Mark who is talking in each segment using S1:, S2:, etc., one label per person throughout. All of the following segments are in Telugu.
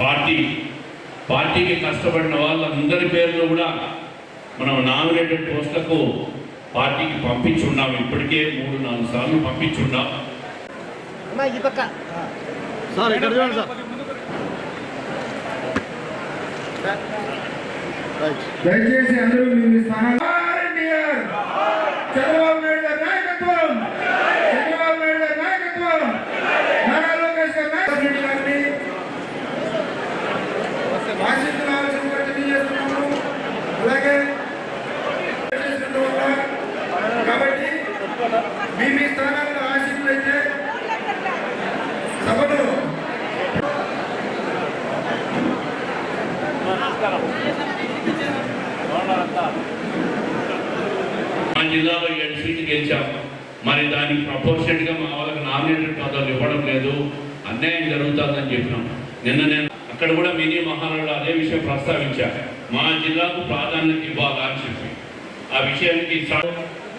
S1: పార్టీ పార్టీకి కష్టపడిన వాళ్ళందరి పేర్లు కూడా మనం నామినేటెడ్ పోస్టులకు పార్టీకి పంపించున్నాం. ఇప్పటికే మూడు నాలుగు సార్లు పంపించున్నాం.
S2: సార్ ఇక్కడ చూడండి సార్.
S3: దయచేసి అందరూ మీ స్థానాలు చంద్రబాబు నాయుడు గారి నాయకత్వం చంద్రబాబు నాయుడు గారి నాయకత్వం నారా లోకేష్ గారి నాయకత్వం రెడ్డి గారిని ఆశీర్వదించాల్సిందిగా తెలియజేస్తున్నాము అలాగే చేసినందువల్ల కాబట్టి మీ మీ స్థానాల్లో ఆశీర్వదించే సభను
S1: మా జిల్లాలో ఏడు సీట్లు గెలిచాం మరి దానికి ప్రపోర్షనట్గా మా వాళ్ళకి నామినేటెడ్ పదాలు ఇవ్వడం లేదు. అన్యాయం జరుగుతుందని చెప్పినాం. నిన్న నేను అక్కడ కూడా మినీ మహారాజు అదే విషయం ప్రస్తావించా. మా జిల్లాకు ప్రాధాన్యత ఇవ్వాలా అని చెప్పి. ఆ విషయానికి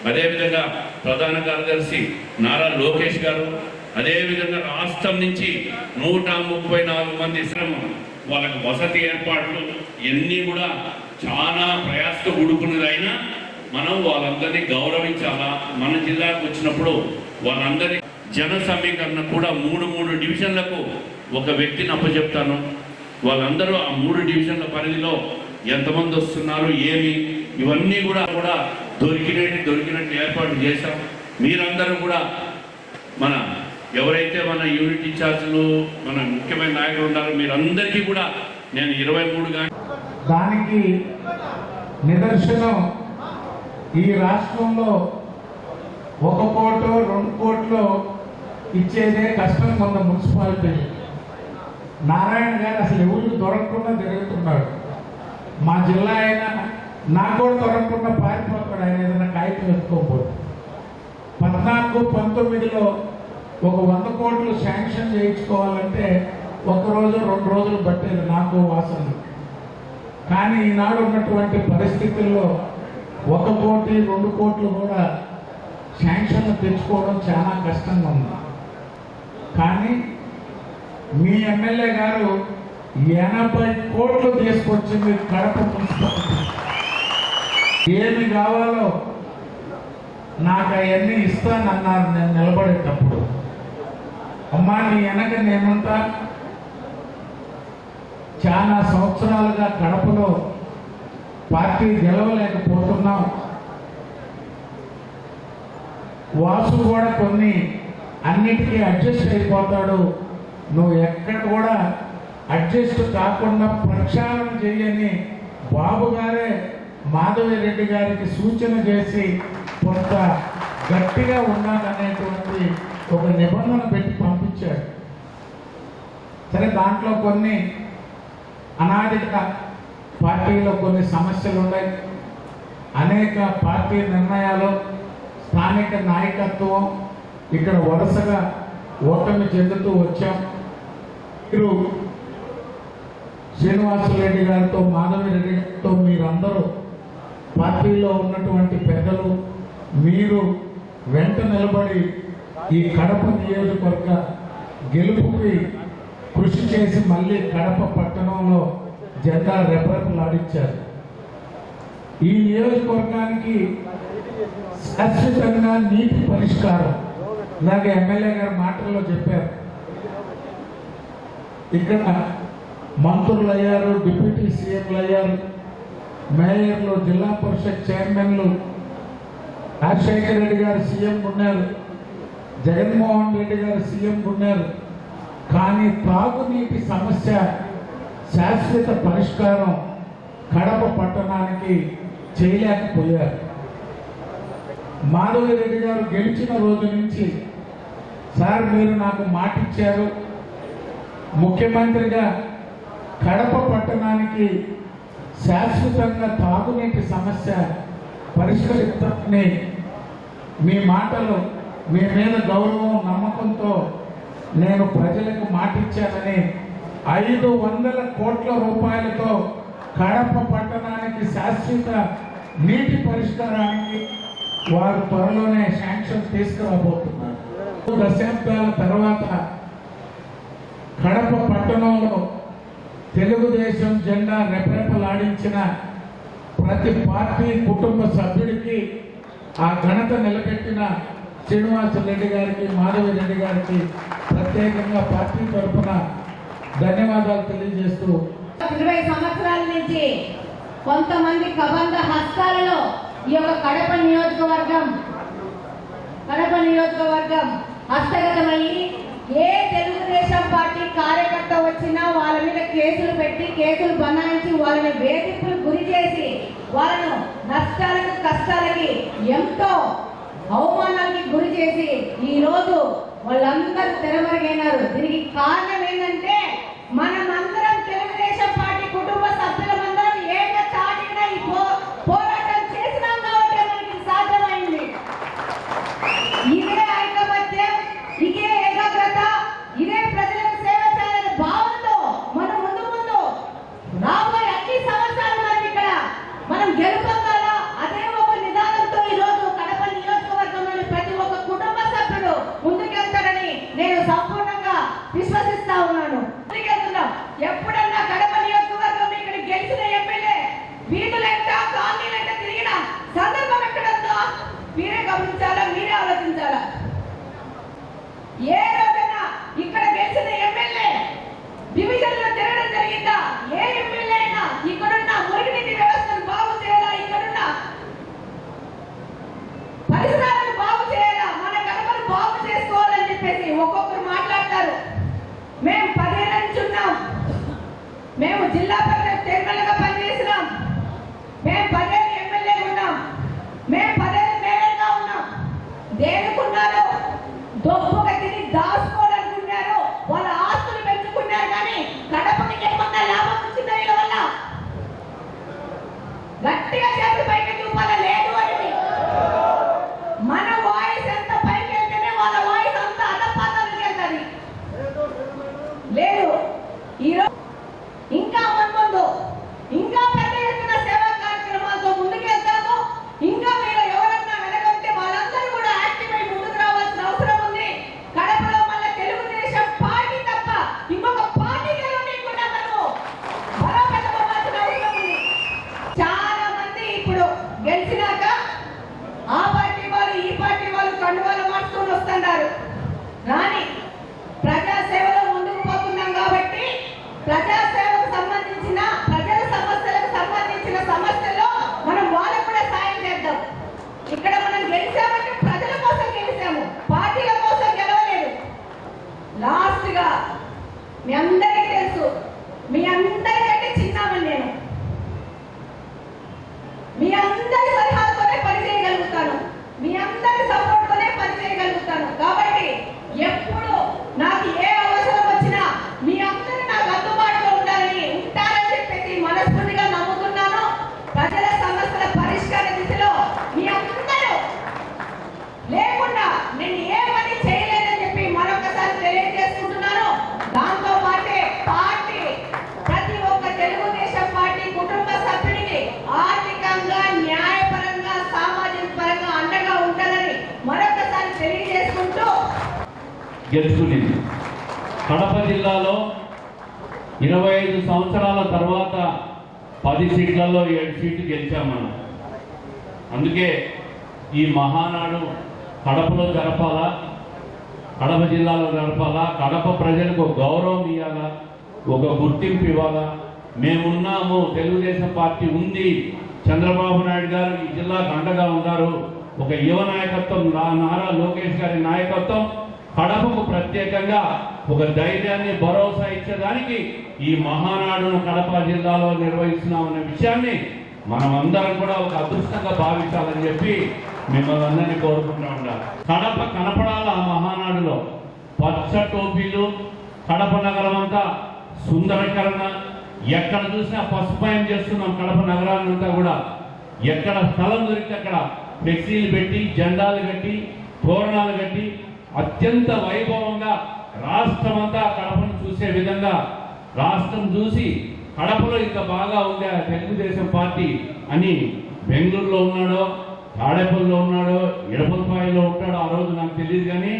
S1: అదేవిధంగా ప్రధాన కార్యదర్శి నారా లోకేష్ గారు అదేవిధంగా రాష్ట్రం నుంచి నూట ముప్పై నాలుగు మంది శ్రమ వాళ్ళకి వసతి ఏర్పాట్లు ఇవన్నీ కూడా చాలా ప్రయాసతో కూడుకున్నదైనా మనం వాళ్ళందరినీ గౌరవించాలా? మన జిల్లాకు వచ్చినప్పుడు వాళ్ళందరి జన సమీకరణ కూడా మూడు మూడు డివిజన్లకు ఒక వ్యక్తిని అప్పచెప్తాను వాళ్ళందరూ ఆ మూడు డివిజన్ల పరిధిలో ఎంతమంది వస్తున్నారు ఏమి? ఇవన్నీ కూడా కూడా దొరికినట్టు దొరికినట్టు ఏర్పాటు చేశాం. మీరందరూ కూడా మన ఎవరైతే మన యూనిట్ ఇన్ఛార్జ్లు మన ముఖ్యమైన నాయకులు ఉన్నారో మీరందరికీ కూడా నేను ఇరవై మూడు
S3: దానికి నిదర్శనం ఈ రాష్ట్రంలో ఒక కోట రెండు కోట్లు ఇచ్చేదే కష్టం కొంత మున్సిపాలిటీ. నారాయణ గారు అసలు ఎవరికి దొరకకుండా తిరుగుతున్నాడు. మా జిల్లా అయినా నాకు కూడా దొరకకుండా పారిపోతాడు. ఆయన ఏదైనా కాగితం ఎత్తుకోకపోతే. పద్నాలుగు పంతొమ్మిదిలో ఒక వంద కోట్లు శాంక్షన్ చేయించుకోవాలంటే ఒక రోజు రెండు రోజులు పట్టేది నాకు వాసన. కానీ ఈనాడు ఉన్నటువంటి పరిస్థితుల్లో ఒక కోటి రెండు కోట్లు కూడా శాంక్షన్లు తెచ్చుకోవడం చాలా కష్టంగా ఉంది. కానీ మీ ఎమ్మెల్యే గారు ఎనభై కోట్లు తీసుకొచ్చి మీరు కడప ఏమి కావాలో నాకు అవన్నీ ఇస్తానన్నారు నేను నిలబడేటప్పుడు. అమ్మా నీ వెనక నేనుంటా. చాలా సంవత్సరాలుగా కడపలో పార్టీ గెలవలేకపోతున్నాం. వాసు కూడా కొన్ని అన్నిటికీ అడ్జస్ట్ అయిపోతాడు. నువ్వు ఎక్కడ కూడా అడ్జస్ట్ కాకుండా ప్రక్షాళన చేయని బాబు గారే మాధవి రెడ్డి గారికి సూచన చేసి కొంత గట్టిగా ఉండాలనేటువంటి ఒక నిబంధన పెట్టి పంపించాడు. సరే దాంట్లో కొన్ని అనాదిగా పార్టీలో కొన్ని సమస్యలు ఉన్నాయి. అనేక పార్టీ నిర్ణయాలు స్థానిక నాయకత్వం ఇక్కడ వరుసగా ఓటమి చెందుతూ వచ్చాం. మీరు శ్రీనివాసరెడ్డి గారితో మాధవి రెడ్డి గారితో మీరందరూ పార్టీలో ఉన్నటువంటి పెద్దలు మీరు వెంట నిలబడి ఈ కడప నియోజకవర్గ గెలుపుకి కృషి చేసి మళ్ళీ కడప పట్టణంలో జెండా రెపరెపలాడించారు ఈ నియోజకవర్గానికి శాశ్వతంగా నీటి పరిష్కారం. నాకు ఎమ్మెల్యే గారు మాటల్లో చెప్పారు. ఇక్కడ మంత్రులు అయ్యారు డిప్యూటీ సీఎంలు అయ్యారు మేయర్లు జిల్లా పరిషత్ చైర్మన్లు రాజశేఖర రెడ్డి గారు సీఎం ఉన్నారు జగన్మోహన్ రెడ్డి గారు సీఎం ఉన్నారు. కానీ తాగునీటి సమస్య శాశ్వత పరిష్కారం కడప పట్టణానికి చేయలేకపోయారు. మాధవరెడ్డి గారు గెలిచిన రోజు నుంచి సార్ మీరు నాకు మాటిచ్చారు. ముఖ్యమంత్రిగా కడప పట్టణానికి శాశ్వతంగా తాగునీటి సమస్య పరిష్కరిస్తామని మీ మాటలు మీ మీద గౌరవం నమ్మకంతో నేను ప్రజలకు మాటిచ్చానని ఐదు వందల కోట్ల రూపాయలతో కడప పట్టణానికి శాశ్వత నీటి పరిష్కారానికి వారు త్వరలోనే శాంక్షన్ తీసుకురాబోతున్నారు. దశాబ్దాల తర్వాత కడప పట్టణంలో
S4: తెలుగుదేశం జెండా రెపరెపలాడించిన ప్రతి పార్టీ కుటుంబ సభ్యుడికి ఆ ఘనత నిలబెట్టిన శ్రీనివాసరెడ్డి గారికి మాధవి రెడ్డి గారికి ప్రత్యేకంగా పార్టీ తరఫున ధన్యవాదాలు తెలియజేస్తూ
S5: ఇరవై సంవత్సరాల నుంచి కొంతమంది కబంధ హస్తాలలో ఈ యొక్క కడప నియోజకవర్గం కడప నియోజకవర్గం హస్తగతమయ్యి ఏ తెలుగుదేశం పార్టీ కార్యకర్త వచ్చినా వాళ్ళ మీద కేసులు పెట్టి కేసులు బనాయించి వాళ్ళని వేధింపులు గురి చేసి వాళ్ళను నష్టాలకు కష్టాలకి ఎంతో అవమానాలకి గురి చేసి ఈ రోజు వాళ్ళందరూ తెరమరుగైనారు. దీనికి కారణం ఏంటంటే మనమందరం తెలుగుదేశం పార్టీ కుటుంబ సభ్యులమందరం ఏక చాటిన ఈ పో- పోరాటం చేసినాం కాబట్టి మనకి ఇది సాధ్యమైంది ఇదే ఐకమత్యం ఇదే ఏకాగ్రత ఇదే ప్రజలకు సేవ చేయాలనే భావంతో మనం ముందు ముందు రాబోయే అన్ని సంవత్సరాలు మనం ఇక్కడ మనం గెలుపొందాలా అదే ఒక నిదానంతో ఈ రోజు కడప నియోజకవర్గంలోని ప్రతి ఒక్క కుటుంబ సభ్యుడు ముందుకెళ్తారని నేను సంపూర్ణంగా విశ్వసిస్తా ఉన్నాను ముందుకెళ్తున్నాం ఎప్పుడన్నా కడప నియోజకవర్గం ఇక్కడ గెలిచిన ఎమ్మెల్యే వీధులంట కాలనీలంట తిరిగిన సందర్భం ఎక్కడంతో మీరే గమనించాలా మీరే ఆలోచించాలా ఏ రోజైనా ఇక్కడ గెలిచిన ఎమ్మెల్యే డివిజన్లో తిరగడం జరిగిందా ఏ ఎమ్మెల్యే అయినా ఇక్కడున్న మురుగునీటి వ్యవస్థను బాగు చేయాలా ఇక్కడున్న పరిసరాలను బాగు చేయాలా మన గడపను బాగు చేసుకోవాలని చెప్పేసి ఒక్కొక్కరు మాట్లాడతారు మేము పదేళ్ళ నుంచి ఉన్నాం మేము జిల్లా పరిషత్ చైర్మన్గా పనిచేసినాం మేము పనిచేసిన Ronnie.
S1: గెలుచుకునింది. కడప జిల్లాలో ఇరవై ఐదు సంవత్సరాల తర్వాత పది సీట్లలో ఏడు సీట్లు గెలిచాం మనం. అందుకే ఈ మహానాడు కడపలో జరపాలా కడప జిల్లాలో జరపాలా కడప ప్రజలకు గౌరవం ఇవ్వాలా ఒక గుర్తింపు ఇవ్వాలా? మేమున్నాము తెలుగుదేశం పార్టీ ఉంది. చంద్రబాబు నాయుడు గారు ఈ జిల్లాకు అండగా ఉన్నారు. ఒక యువ నాయకత్వం నారా లోకేష్ గారి నాయకత్వం కడపకు ప్రత్యేకంగా ఒక ధైర్యాన్ని భరోసా ఇచ్చేదానికి ఈ మహానాడును కడప జిల్లాలో నిర్వహిస్తున్నామనే విషయాన్ని మనమందరం కూడా ఒక అదృష్టంగా భావించాలని చెప్పి మిమ్మల్ని అందరినీ కోరుకుంటూ ఉండాలి. కడప కనపడాల ఆ మహానాడులో. పచ్చ టోపీలు కడప నగరం అంతా సుందరీకరణ ఎక్కడ చూసినా పసుపాయం చేస్తున్నాం కడప నగరాన్ని అంతా కూడా. ఎక్కడ స్థలం దొరికితే అక్కడ ఫ్లెక్సీలు పెట్టి జెండాలు కట్టి తోరణాలు కట్టి అత్యంత వైభవంగా రాష్ట్రం అంతా కడపను చూసే విధంగా రాష్ట్రం చూసి కడపలో ఇంత బాగా ఉంది ఆ తెలుగుదేశం పార్టీ అని బెంగళూరులో ఉన్నాడో తాడేపల్లిలో ఉన్నాడో ఎడపల్పాయిలో ఉంటాడో ఆ రోజు నాకు తెలియదు కానీ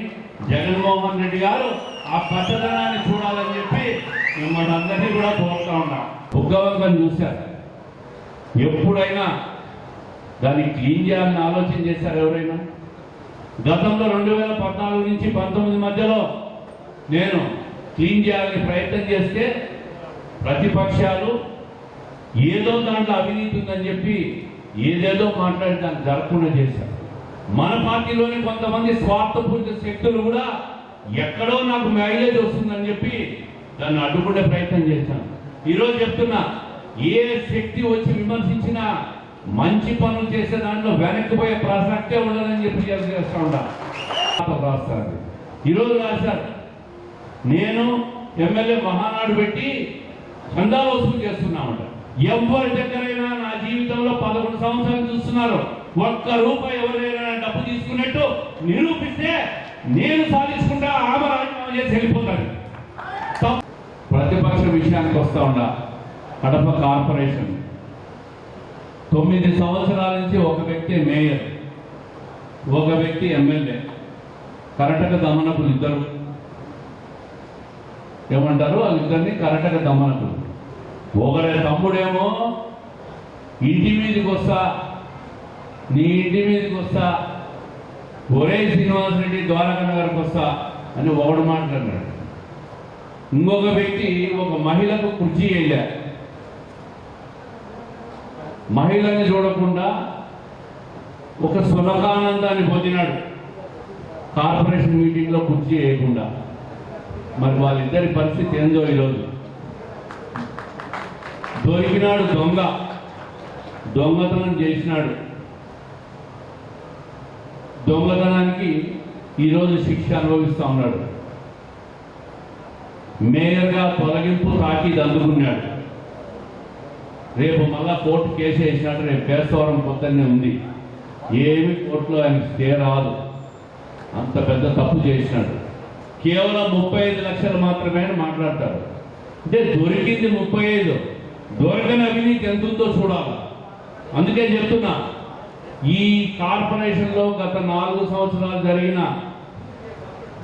S1: జగన్మోహన్ రెడ్డి గారు ఆ పచ్చదనాన్ని చూడాలని చెప్పి మిమ్మల్ని అందరినీ కూడా కోరుతా ఉన్నా. బుగ్గవంకం చూశారు ఎప్పుడైనా దాన్ని క్లీన్ చేయాలని ఆలోచన చేశారు ఎవరైనా? గతంలో రెండు వేల పద్నాలుగు నుంచి పంతొమ్మిది మధ్యలో నేను క్లీన్ చేయాలని ప్రయత్నం చేస్తే ప్రతిపక్షాలు ఏదో దాంట్లో అవినీతి ఉందని చెప్పి ఏదేదో మాట్లాడి దాన్ని జరగకుండా చేశారు. మన పార్టీలోని కొంతమంది స్వార్థపూరిత శక్తులు కూడా ఎక్కడో నాకు మైలేజ్ వస్తుందని చెప్పి దాన్ని అడ్డుకునే ప్రయత్నం చేశాను. ఈరోజు చెప్తున్నా ఏ శక్తి వచ్చి విమర్శించినా మంచి పనులు చేసే దాంట్లో వెనక్కిపోయే ప్రసక్తే ఉండదని చెప్పి చేస్తా ఉంటా. రాస్తారు ఈరోజు రాశారు. నేను ఎమ్మెల్యే మహానాడు పెట్టి చందా వసూలు చేస్తున్నామంట. ఎవరి దగ్గరైనా నా జీవితంలో పదకొండు సంవత్సరాలు చూస్తున్నారు. ఒక్క రూపాయి ఎవరైనా డబ్బు తీసుకున్నట్టు నిరూపిస్తే నేను సాధించుకుంటా ఆమె రాజీనామా చేసి వెళ్ళిపోతాను ప్రతిపక్ష విషయానికి వస్తా ఉండా కడప కార్పొరేషన్. తొమ్మిది సంవత్సరాల నుంచి ఒక వ్యక్తి మేయర్ ఒక వ్యక్తి ఎమ్మెల్యే. కరటక దమనకులు ఇద్దరు. ఏమంటారు? వాళ్ళిద్దరిని కరటక దమనకులు. ఒకరి తమ్ముడేమో ఇంటి మీదకి వస్తా నీ ఇంటి మీదకి వస్తా ఒరే శ్రీనివాస్ రెడ్డి ద్వారకా నగర్కి వస్తా అని ఒకడు మాట్లాడినాడు. ఇంకొక వ్యక్తి ఒక మహిళకు కుర్చీ వెళ్ళారు మహిళని చూడకుండా ఒక సులభానందాన్ని పొందినాడు. కార్పొరేషన్ మీటింగ్లో కుర్చీ వేయకుండా మరి వాళ్ళిద్దరి పరిస్థితి ఏందో ఈరోజు. దొరికినాడు దొంగ. దొంగతనం చేసినాడు. దొంగతనానికి ఈరోజు శిక్ష అనుభవిస్తూ ఉన్నాడు. మేయర్గా తొలగింపు తాకీదు అందుకున్నాడు. రేపు మళ్ళా కోర్టు కేసు వేసినట్టు రేపు పేస్తవరం పొద్దున్నే ఉంది. ఏమి కోర్టులో ఆయన స్టే రాదు. అంత పెద్ద తప్పు చేసినాడు. కేవలం ముప్పై ఐదు లక్షలు మాత్రమే అని మాట్లాడతారు అంటే దొరికింది ముప్పై ఐదు. దొరకని అవినీతి ఎంత ఉందో చూడాలి. అందుకే చెప్తున్నా ఈ కార్పొరేషన్లో గత నాలుగు సంవత్సరాలు జరిగిన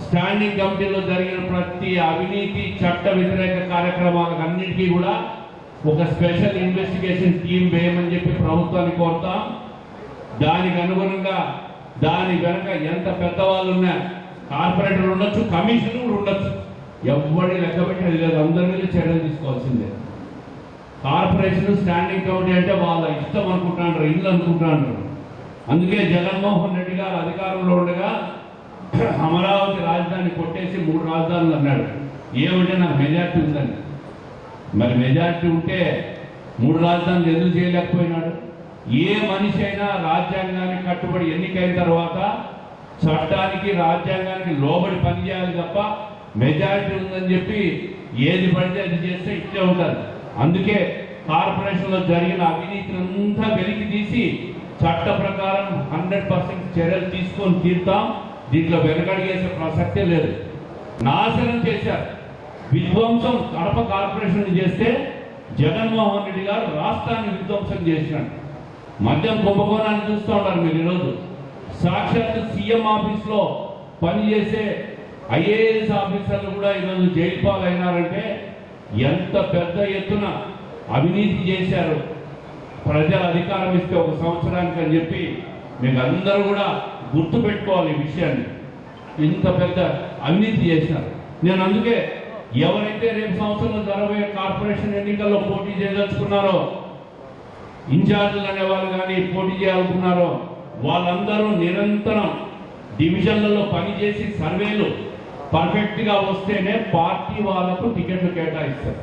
S1: స్టాండింగ్ కమిటీలో జరిగిన ప్రతి అవినీతి చట్ట వ్యతిరేక కార్యక్రమాలకు అన్నిటికీ కూడా ఒక స్పెషల్ ఇన్వెస్టిగేషన్ టీం వేయమని చెప్పి ప్రభుత్వాన్ని కోరుతాం. దానికి అనుగుణంగా దాని వెనక ఎంత పెద్దవాళ్ళు ఉన్నా కార్పొరేటర్ ఉండొచ్చు కమిషన్ కూడా ఉండొచ్చు. ఎవరిని లెక్క పెట్టేది లేదు. అందరి మీద చర్యలు తీసుకోవాల్సిందే. కార్పొరేషన్ స్టాండింగ్ కమిటీ అంటే వాళ్ళ ఇష్టం అనుకుంటున్నారు ఇల్లు అనుకుంటున్నారు అందుకే జగన్మోహన్ రెడ్డి గారు అధికారంలో ఉండగా అమరావతి రాజధాని కొట్టేసి మూడు రాజధానులు అన్నాడు. ఏమంటే నాకు మెజార్టీ ఉందండి. మరి మెజారిటీ ఉంటే మూడు రాజధానులు ఎందుకు చేయలేకపోయినాడు? ఏ మనిషి అయినా రాజ్యాంగానికి కట్టుబడి ఎన్నికైన తర్వాత చట్టానికి రాజ్యాంగానికి లోబడి పనిచేయాలి తప్ప మెజారిటీ ఉందని చెప్పి ఏది పడితే అది చేస్తే ఇట్లే ఉంటుంది. అందుకే కార్పొరేషన్లో జరిగిన అవినీతిని అంతా వెలికి తీసి చట్ట ప్రకారం హండ్రెడ్ పర్సెంట్ చర్యలు తీసుకొని తీరుతాం. దీంట్లో వెనకడిగేసే ప్రసక్తే లేదు. నాశనం చేశారు. విధ్వంసం కడప కార్పొరేషన్ చేస్తే జగన్మోహన్ రెడ్డి గారు రాష్ట్రాన్ని విధ్వంసం చేసినాడు. మద్యం కుంభకోణాన్ని చూస్తూ ఉన్నారు మీరు ఈరోజు. సాక్షాత్ సీఎం ఆఫీస్లో పనిచేసే ఐఏఎస్ ఆఫీసర్లు కూడా ఈరోజు జైలు పాలైనారంటే ఎంత పెద్ద ఎత్తున అవినీతి చేశారు. ప్రజల అధికారం ఇస్తే ఒక సంవత్సరానికి అని చెప్పి మీకు అందరూ కూడా గుర్తు పెట్టుకోవాలి ఈ విషయాన్ని. ఇంత పెద్ద అవినీతి చేసినారు నేను అందుకే ఎవరైతే రేపు సంవత్సరంలో జరగబోయే కార్పొరేషన్ ఎన్నికల్లో పోటీ చేయదలుచుకున్నారో ఇన్ఛార్జీలు అనేవాళ్ళు కానీ పోటీ చేయాలనుకున్నారో వాళ్ళందరూ నిరంతరం డివిజన్లలో పనిచేసి సర్వేలు పర్ఫెక్ట్గా వస్తేనే పార్టీ వాళ్ళకు టికెట్లు కేటాయిస్తారు.